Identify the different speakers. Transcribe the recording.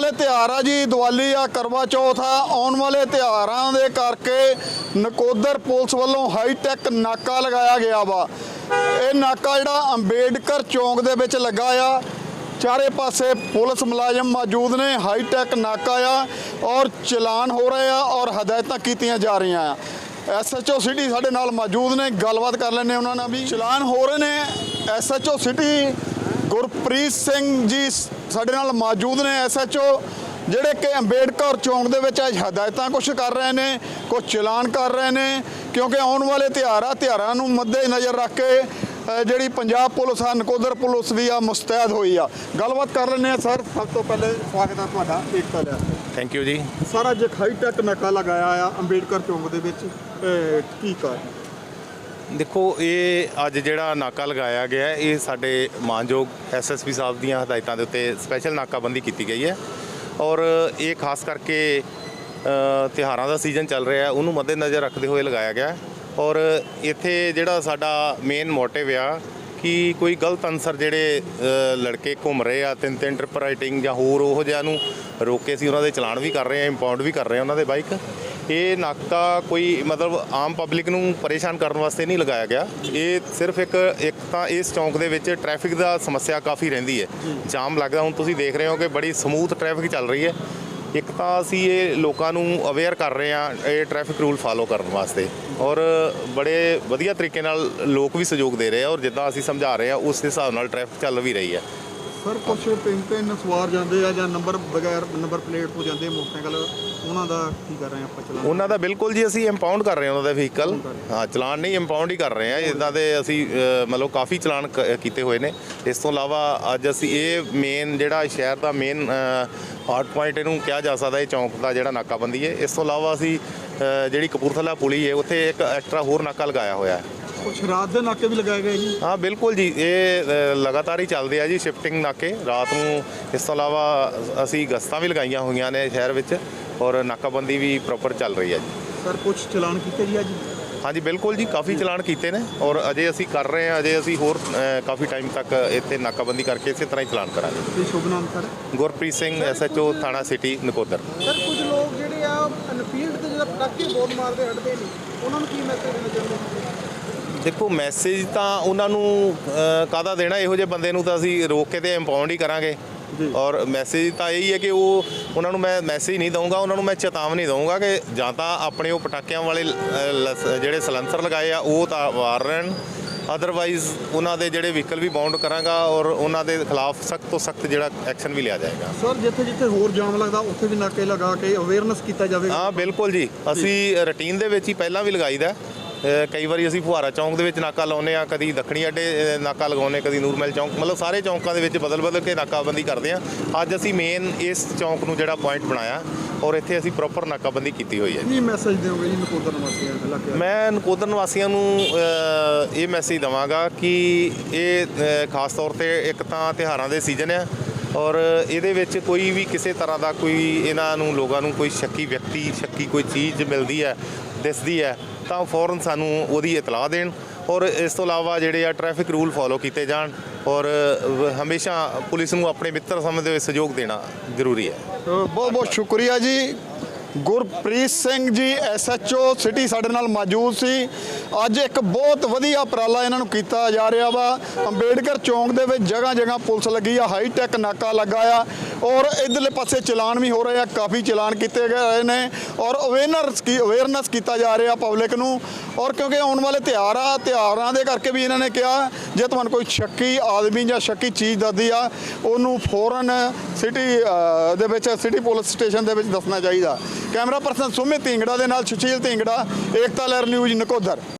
Speaker 1: ਵਾਲੇ ਤਿਉਹਾਰ ਆ ਜੀ, ਦੀਵਾਲੀ ਆ, ਕਰਵਾ ਚੌਥ ਆ, ਆਉਣ ਵਾਲੇ ਤਿਉਹਾਰਾਂ ਦੇ ਕਰਕੇ ਨਕੋਦਰ ਪੁਲਿਸ ਵੱਲੋਂ ਹਾਈ ਟੈਕ ਨਾਕਾ ਲਗਾਇਆ ਗਿਆ ਵਾ। ਇਹ ਨਾਕਾ ਜਿਹੜਾ ਅੰਬੇਡਕਰ ਚੌਂਕ ਦੇ ਵਿੱਚ ਲੱਗਾ ਆ। ਚਾਰੇ ਪਾਸੇ ਪੁਲਿਸ ਮੁਲਾਜ਼ਮ ਮੌਜੂਦ ਨੇ ਹਾਈ ਟੈਕ ਨਾਕਾ ਆ ਔਰ ਚਲਾਨ ਹੋ ਰਹੇ ਆ ਔਰ ਹਦਾਇਤਾਂ ਕੀਤੀਆਂ ਜਾ ਰਹੀਆਂ ਆ। ਐਸਐਚਓ ਸਿਟੀ ਸਾਡੇ ਨਾਲ ਮੌਜੂਦ ਨੇ, ਗੱਲਬਾਤ ਕਰ ਲੈਣੇ ਉਹਨਾਂ ਨਾਲ ਵੀ। ਚਲਾਨ ਹੋ ਰਹੇ ਨੇ ਐਸਐਚਓ ਸਿਟੀ ਗੁਰਪ੍ਰੀਤ ਸਿੰਘ ਜੀ ਸਾਡੇ ਨਾਲ ਮੌਜੂਦ ਨੇ ਐਸਐਚਓ ਜਿਹੜੇ ਕਿ ਅੰਬੇਡਕਰ ਚੌਂਕ ਦੇ ਵਿੱਚ ਅੱਜ ਹਦਾਇਤਾਂ ਕੁਝ ਕਰ ਰਹੇ ਨੇ ਕੁਝ ਚਲਾਨ ਕਰ ਰਹੇ ਨੇ ਕਿਉਂਕਿ ਆਉਣ ਵਾਲੇ ਤਿਉਹਾਰ ਆ ਤਿਉਹਾਰਾਂ ਨੂੰ ਮੱਦੇ ਨਜ਼ਰ ਰੱਖ ਕੇ ਜਿਹੜੀ ਪੰਜਾਬ ਪੁਲਿਸ ਆ ਨਕੋਦਰ ਪੁਲਿਸ ਵੀ ਆ ਮੁਸਤੈਦ ਹੋਈ ਆ। ਗੱਲਬਾਤ ਕਰ ਲੈਣੇ ਆ ਸਰ। ਸਭ ਤੋਂ ਪਹਿਲੇ ਸਵਾਗਤ ਹੈ ਤੁਹਾਡਾ ਏਕਤਾ ਲਿਆ
Speaker 2: ਥੈਂਕ ਯੂ ਜੀ।
Speaker 1: ਸਾਰਾ ਜੇ ਹਾਈ ਟੈਕ ਨਕਾ ਲਗਾਇਆ ਆ ਅੰਬੇਡਕਰ ਚੌਂਕ ਦੇ ਵਿੱਚ ਕੀ ਕਰ
Speaker 2: ਦੇਖੋ ਇਹ ਅੱਜ ਜਿਹੜਾ ਨਾਕਾ ਲਗਾਇਆ ਗਿਆ ਇਹ ਸਾਡੇ ਮਾਨਯੋਗ ਐਸਐਸਪੀ ਸਾਹਿਬ ਦੀਆਂ ਹਦਾਇਤਾਂ ਦੇ ਉੱਤੇ ਸਪੈਸ਼ਲ ਨਾਕਾਬੰਦੀ ਕੀਤੀ ਗਈ ਹੈ। ਔਰ ਇਹ ਖਾਸ ਕਰਕੇ ਅ, ਤਿਉਹਾਰਾਂ ਦਾ ਸੀਜ਼ਨ ਚੱਲ ਰਿਹਾ ਹੈ ਉਹਨੂੰ ਮੱਦੇਨਜ਼ਰ ਰੱਖਦੇ ਹੋਏ ਲਗਾਇਆ ਗਿਆ ਔਰ ਇੱਥੇ ਜਿਹੜਾ ਸਾਡਾ ਮੇਨ ਮੋਟਿਵ ਆ ਕਿ ਕੋਈ ਗਲਤ ਅਨਸਰ ਜਿਹੜੇ ਲੜਕੇ ਘੁੰਮ ਰਹੇ ਆ ਤਿੰਨ ਤਿੰਨ ਟ੍ਰਿਪ ਰਾਈਟਿੰਗ ਜਾਂ ਹੋਰ ਉਹੋ ਜਿਹਾ ਨੂੰ ਰੋਕ ਕੇ ਅਸੀਂ ਉਹਨਾਂ ਦੇ ਚਲਾਨ ਵੀ ਕਰ ਰਹੇ ਆ ਇੰਪਾਊਂਡ ਵੀ ਕਰ ਰਹੇ ਆ ਉਹਨਾਂ ਦੇ ਬਾਈਕ ਇਹ ਨਾਕਾ ਕੋਈ ਮਤਲਬ ਆਮ ਪਬਲਿਕ ਨੂੰ ਪਰੇਸ਼ਾਨ ਕਰਨ ਵਾਸਤੇ ਨਹੀਂ ਲਗਾਇਆ ਗਿਆ। ਇਹ ਸਿਰਫ ਇੱਕ ਇੱਕ ਤਾਂ ਇਸ ਚੌਂਕ ਦੇ ਵਿੱਚ ਟ੍ਰੈਫਿਕ ਦਾ ਸਮੱਸਿਆ ਕਾਫੀ ਰਹਿੰਦੀ ਹੈ। ਜਾਮ ਲੱਗਦਾ, ਹੁਣ ਤੁਸੀਂ ਦੇਖ ਰਹੇ ਹੋ ਕਿ ਬੜੀ ਸਮੂਥ ਟ੍ਰੈਫਿਕ ਚੱਲ ਰਹੀ ਹੈ। ਇੱਕ ਤਾਂ ਅਸੀਂ ਇਹ ਲੋਕਾਂ ਨੂੰ ਅਵੇਅਰ ਕਰ ਰਹੇ ਹਾਂ, ਇਹ ਟ੍ਰੈਫਿਕ ਰੂਲ ਫਾਲੋ ਕਰਨ ਵਾਸਤੇ। ਔਰ ਬੜੇ ਵਧੀਆ ਤਰੀਕੇ ਨਾਲ ਲੋਕ ਵੀ ਸਹਿਯੋਗ ਦੇ ਰਹੇ ਆ, ਔਰ ਜਿੱਦਾਂ ਅਸੀਂ ਸਮਝਾ ਰਹੇ ਆ ਉਸ ਹਿਸਾਬ ਨਾਲ ਟ੍ਰੈਫਿਕ ਚੱਲ ਵੀ ਰਹੀ ਹੈ।
Speaker 1: ਸਰ, ਕੁਛ ਤਿੰਨ ਤਿੰਨ ਸਵਾਰ ਜਾਂਦੇ ਆ ਜਾਂ ਨੰਬਰ ਬਗੈਰ ਨੰਬਰ ਪਲੇਟ ਤੋਂ ਜਾਂਦੇ ਆ ਮੋਟਰਸਾਈਕਲ, ਉਹਨਾਂ ਦਾ ਕੀ ਕਰ ਰਹੇ ਆ ਆਪਾਂ ਚਲਾ
Speaker 2: ਉਹਨਾਂ ਦਾ ਬਿਲਕੁਲ ਜੀ ਅਸੀਂ ਇੰਪਾਊਂਡ ਕਰ ਰਹੇ ਹਾਂ ਉਹਨਾਂ ਦਾ ਵਹੀਕਲ ਹਾਂ, ਚਲਾਨ ਨਹੀਂ ਇੰਪਾਊਂਡ ਹੀ ਕਰ ਰਹੇ ਹਾਂ ਇਦਾਂ ਦੇ ਅਸੀਂ ਮਤਲਬ ਕਾਫੀ ਚਲਾਨ ਕੀਤੇ ਹੋਏ ਨੇ। ਇਸ ਤੋਂ ਇਲਾਵਾ ਅੱਜ ਅਸੀਂ ਇਹ ਮੇਨ ਜਿਹੜਾ ਸ਼ਹਿਰ ਦਾ ਮੇਨ ਹਾਰਟ ਪੁਆਇੰਟ ਇਹਨੂੰ ਕਿਹਾ ਜਾ ਸਕਦਾ ਇਹ ਚੌਂਕ ਦਾ ਜਿਹੜਾ ਨਾਕਾਬੰਦੀ ਹੈ। ਇਸ ਤੋਂ ਇਲਾਵਾ ਅਸੀਂ ਜਿਹੜੀ ਕਪੂਰਥਲਾ ਪੁਲੀ ਹੈ, ਉੱਥੇ ਇੱਕ ਐਕਸਟਰਾ ਹੋਰ ਨਾਕਾ ਲਗਾਇਆ ਹੋਇਆ ਹੈ।
Speaker 1: ਰਾਤ ਦੇ ਨਾਕੇ ਵੀ ਲਗਾਏ ਗਏ ਜੀ?
Speaker 2: ਹਾਂ ਬਿਲਕੁਲ ਜੀ। ਇਹ ਅ, ਲਗਾਤਾਰ ਹੀ ਚੱਲਦੇ ਆ ਜੀ ਸ਼ਿਫਟਿੰਗ ਨਾਕੇ। ਰਾਤ ਨੂੰ ਇਸ ਤੋਂ ਇਲਾਵਾ ਅਸੀਂ ਗਸਤਾਂ ਵੀ ਲਗਾਈਆਂ ਹੋਈਆਂ ਨੇ ਸ਼ਹਿਰ ਵਿੱਚ ਔਰ ਨਾਕਾਬੰਦੀ ਵੀ ਪ੍ਰੋਪਰ ਚੱਲ ਰਹੀ ਹੈ ਜੀ।
Speaker 1: ਸਰ ਕੁਛ ਚਲਾਨ ਕੀਤੇ ਜੀ ਅੱਜ?
Speaker 2: ਹਾਂਜੀ ਬਿਲਕੁਲ ਜੀ ਕਾਫੀ ਚਲਾਨ ਕੀਤੇ ਨੇ ਔਰ ਅਜੇ ਅਸੀਂ ਕਰ ਰਹੇ ਹਾਂ ਅਜੇ ਅਸੀਂ ਹੋਰ ਅ, ਕਾਫੀ ਟਾਈਮ ਤੱਕ ਇੱਥੇ ਨਾਕਾਬੰਦੀ ਕਰਕੇ ਇਸੇ ਤਰ੍ਹਾਂ ਹੀ ਚਲਾਨ ਕਰਾਂਗੇ।
Speaker 1: ਤੇ ਸ਼ੁਭ ਨਾਮ ਸਰ?
Speaker 2: ਗੁਰਪ੍ਰੀਤ ਸਿੰਘ ਐਸਐਚਓ ਥਾਣਾ ਸਿਟੀ ਨਕੋਦਰ।
Speaker 3: ਸਰ ਕੁਝ ਲੋਕ ਜਿਹੜੇ ਆ ਅਨਫੀਲਡ ਤੇ ਜਿਹੜਾ ਪਟਾਕੇ ਬਹੁਤ ਮਾਰਦੇ ਹਟਦੇ ਨਹੀਂ। ਉਹਨਾਂ ਨੂੰ ਕੀ ਮੈਸੇਜ ਦੇਣਾ ਚਾਹੁੰਦੇ ਹੋ?
Speaker 2: ਦੇਖੋ ਮੈਸੇਜ ਤਾਂ ਉਹਨਾਂ ਨੂੰ ਅ, ਕਾਹਦਾ ਦੇਣਾ? ਇਹੋ ਜਿਹੇ ਬੰਦੇ ਨੂੰ ਤਾਂ ਅਸੀਂ ਰੋਕ ਕੇ ਤੇ ਇੰਪਾਊਂਡ ਹੀ ਕਰਾਂਗੇ। ਔਰ ਮੈਸੇਜ ਤਾਂ ਇਹੀ ਹੈ ਕਿ ਉਹ ਉਹਨਾਂ ਨੂੰ ਮੈਂ ਮੈਸੇਜ ਨਹੀਂ ਦਊਂਗਾ ਉਹਨਾਂ ਨੂੰ ਮੈਂ ਚੇਤਾਵਨੀ ਦਊਂਗਾ ਕਿ ਜਾਂ ਤਾਂ ਆਪਣੇ ਉਹ ਪਟਾਕਿਆਂ ਵਾਲੇ ਜਿਹੜੇ ਸਲੈਂਸਰ ਲਗਾਏ ਆ ਉਹ ਤਾਂ ਵਾਰ ਰਹਿਣ। ਅਦਰਵਾਈਜ਼ ਉਹਨਾਂ ਦੇ ਜਿਹੜੇ ਵਹੀਕਲ ਵੀ ਬਾਉਂਡ ਕਰਾਂਗਾ ਔਰ ਉਹਨਾਂ ਦੇ ਖਿਲਾਫ ਸਖਤ ਤੋਂ ਸਖਤ ਜਿਹੜਾ ਐਕਸ਼ਨ ਵੀ ਲਿਆ ਜਾਏਗਾ।
Speaker 1: ਸਰ ਜਿੱਥੇ ਜਿੱਥੇ ਹੋਰ ਜਾਮ ਲੱਗਦਾ ਉੱਥੇ ਵੀ ਨਾਕੇ ਲਗਾ ਕੇ ਅਵੇਅਰਨੈਸ ਕੀਤਾ ਜਾਵੇ
Speaker 2: ਹਾਂ ਬਿਲਕੁਲ ਜੀ। ਅਸੀਂ ਰੁਟੀਨ ਦੇ ਵਿੱਚ ਹੀ ਪਹਿਲਾਂ ਵੀ ਲਗਾਈਦਾ। ਕਈ ਵਾਰੀ ਅਸੀਂ ਫੁਹਾਰਾ ਚੌਂਕ ਦੇ ਵਿੱਚ ਨਾਕਾ ਲਾਉਂਦੇ ਆ ਕਦੀ ਦੱਖਣੀ ਅੱਡੇ ਨਾਕਾ ਲਗਾਉਂਦੇ ਕਦੀ ਨੂਰਮਹਿਲ ਚੌਂਕ ਮਤਲਬ ਸਾਰੇ ਚੌਂਕਾਂ ਦੇ ਵਿੱਚ ਬਦਲ ਬਦਲ ਕੇ ਨਾਕਾਬੰਦੀ ਕਰਦੇ ਆ ਅੱਜ ਅਸੀਂ ਮੇਨ ਇਸ ਚੌਂਕ ਨੂੰ ਜਿਹੜਾ ਪੁਆਇੰਟ ਬਣਾਇਆ ਔਰ ਇੱਥੇ ਅਸੀਂ ਪ੍ਰੋਪਰ ਨਾਕਾਬੰਦੀ ਕੀਤੀ ਹੋਈ ਹੈ।
Speaker 1: ਕੀ ਮੈਸੇਜ ਦਿਓਗੇ ਜੀ ਨਕੋਦਰ ਨਿਵਾਸੀਆਂ ਦੇ ਇਲਾਕੇ
Speaker 2: ਮੈਂ ਨਕੋਦਰ ਨਿਵਾਸੀਆਂ ਨੂੰ ਇਹ ਮੈਸੇਜ ਦਵਾਂਗਾ ਕਿ ਇਹ ਖਾਸ ਤੌਰ ਤੇ ਇੱਕ ਤਾਂ ਤਿਉਹਾਰਾਂ ਦੇ ਸੀਜ਼ਨ ਆ ਔਰ ਇਹਦੇ ਵਿੱਚ ਕੋਈ ਵੀ ਕਿਸੇ ਤਰ੍ਹਾਂ ਦਾ ਕੋਈ ਇਹਨਾਂ ਨੂੰ ਲੋਕਾਂ ਨੂੰ ਕੋਈ ਸ਼ੱਕੀ ਵਿਅਕਤੀ ਸ਼ੱਕੀ ਕੋਈ ਚੀਜ਼ ਮਿਲਦੀ ਹੈ ਦਿਸਦੀ ਹੈ ਤਾਂ ਫੌਰਨ ਸਾਨੂੰ ਉਹਦੀ ਇਤਲਾਹ ਦੇਣ ਔਰ ਇਸ ਤੋਂ ਇਲਾਵਾ ਜਿਹੜੇ ਆ ਟ੍ਰੈਫਿਕ ਰੂਲ ਫੋਲੋ ਕੀਤੇ ਜਾਣ ਔਰ ਹਮੇਸ਼ਾ ਪੁਲਿਸ ਨੂੰ ਆਪਣੇ ਮਿੱਤਰ ਸਮਝਦੇ ਹੋਏ ਸਹਿਯੋਗ ਦੇਣਾ ਜ਼ਰੂਰੀ ਹੈ।
Speaker 1: ਬਹੁਤ ਬਹੁਤ ਸ਼ੁਕਰੀਆ ਜੀ। ਗੁਰਪ੍ਰੀਤ ਸਿੰਘ ਜੀ ਐਸਐਚਓ ਸਿਟੀ ਸਾਡੇ ਨਾਲ ਮੌਜੂਦ ਸੀ। ਅੱਜ ਇੱਕ ਬਹੁਤ ਵਧੀਆ ਉਪਰਾਲਾ ਇਹਨਾਂ ਨੂੰ ਕੀਤਾ ਜਾ ਰਿਹਾ ਵਾ। ਅੰਬੇਡਕਰ ਚੌਂਕ ਦੇ ਵਿੱਚ ਜਗ੍ਹਾ ਜਗ੍ਹਾ ਪੁਲਿਸ ਲੱਗੀ ਆ ਹਾਈ ਟੈਕ ਨਾਕਾ ਲੱਗਾ ਆ। ਔਰ ਇਧਰਲੇ ਪਾਸੇ ਚਲਾਨ ਵੀ ਹੋ ਰਹੇ ਆ, ਕਾਫੀ ਚਲਾਨ ਕੀਤੇ ਗਏ ਨੇ। ਔਰ ਅਵੇਅਰਨੈਸ ਕੀ ਅਵੇਅਰਨੈਸ ਕੀਤਾ ਜਾ ਰਿਹਾ ਪਬਲਿਕ ਨੂੰ। ਔਰ ਕਿਉਂਕਿ ਆਉਣ ਵਾਲੇ ਤਿਉਹਾਰ ਆ ਤਿਉਹਾਰਾਂ ਦੇ ਕਰਕੇ ਵੀ ਇਹਨਾਂ ਨੇ ਕਿਹਾ ਜੇ ਤੁਹਾਨੂੰ ਕੋਈ ਸ਼ੱਕੀ ਆਦਮੀ ਜਾਂ ਸ਼ੱਕੀ ਚੀਜ਼ ਦੱਸਦੀ ਆ, ਉਹਨੂੰ ਫੌਰਨ ਸਿਟੀ ਦੇ ਵਿੱਚ, ਸਿਟੀ ਪੁਲਿਸ ਸਟੇਸ਼ਨ ਦੇ ਵਿੱਚ ਦੱਸਣਾ ਚਾਹੀਦਾ। ਕੈਮਰਾ ਪਰਸਨ ਸੁਮਿਤ ਢਿੰਗੜਾ ਦੇ ਨਾਲ ਸੁਸ਼ੀਲ ਢਿੰਗੜਾ, ਏਕਤਾ ਲਹਿਰ ਨਿਊਜ਼ ਨਕੋਦਰ।